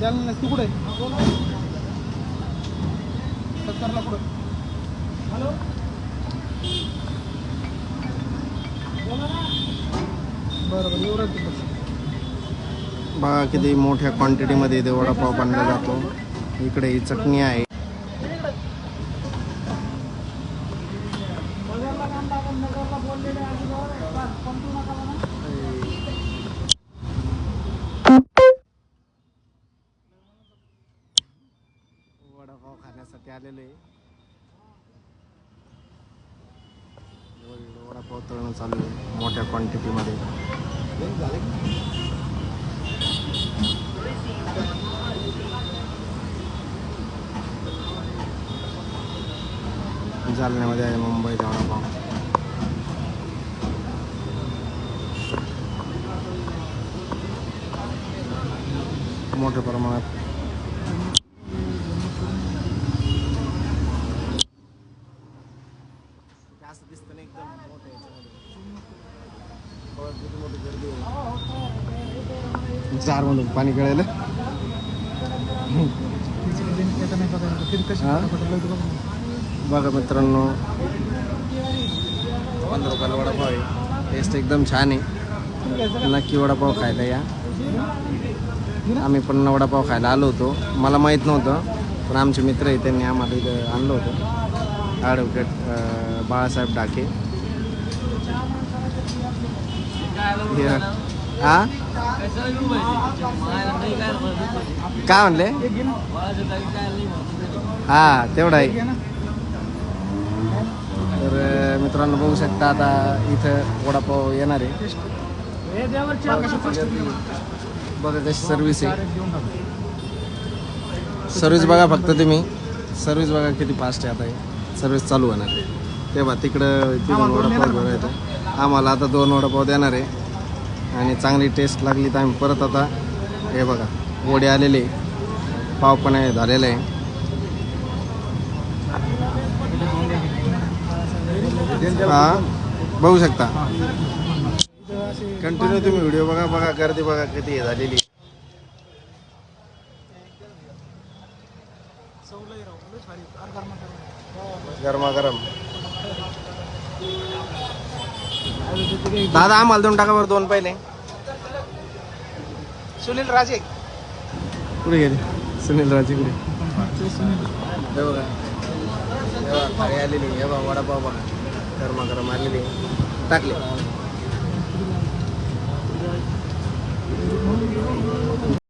जालना तू कुठे? सत्तरला कुठं हॅलो? बरं बरं तिथं बघा किती मोठ्या क्वांटिटीमध्ये इथे वडापाव बनला जातो. इकडे ही चटणी आहे. वडापाव खाण्यासाठी आलेलो आहे. वडापाव तळणं चालू आहे मोठ्या क्वांटिटीमध्ये जालन्यामध्ये आहे मुंबईचा वडापाव. मोठ्या प्रमाणात जास्त दिसतं नाही एकदम मोठं याच्यामध्ये किती मोठी गर्दी आहे जार म्हणून पाणी कळायला बघा मित्रांनो. पंधरा रुपयाला वडापाव आहे. टेस्ट एकदम छान आहे. नक्की वडापाव खायला या. आम्ही पण वडापाव खायला आलो होतो. मला माहीत नव्हतं पण आमचे मित्र आहे त्यांनी आम्हाला इथं आणलं होतं. ॲडव्होकेट बाळासाहेब डाके हा काय म्हणले? हा तेवढा आहे. तर मित्रांनो बघू शकता आता इथं वडापाव येणार आहे. बघा कशी सर्विस आहे. सर्विस बघा फक्त तुम्ही. सर्विस बघा किती फास्ट आहे आता सर्व्हिस चालू होणार आहे. तेव्हा तिकडं तिथून वडापाव येतो आम्हाला आता दोन वडापाव देणार आहे. आणि चांगली टेस्ट लागली तर आम्ही परत आता हे बघा वडे आलेले पाव पण आहे झालेलं आहे. हा? बघू शकता. कंटिन्यू तुम्ही व्हिडिओ बघा बघा गर्दी बघा किती हे झालेली गरमागरम. दादा आम्हाला देऊन टाका बरं दोन पहिले. सुनील राजे. कुठे गेले? सुनील राजे कुठे? हे बघा हे बघा थाळी आलेली हे बघा वडापाव बघा गरमागरम आलेली टाकले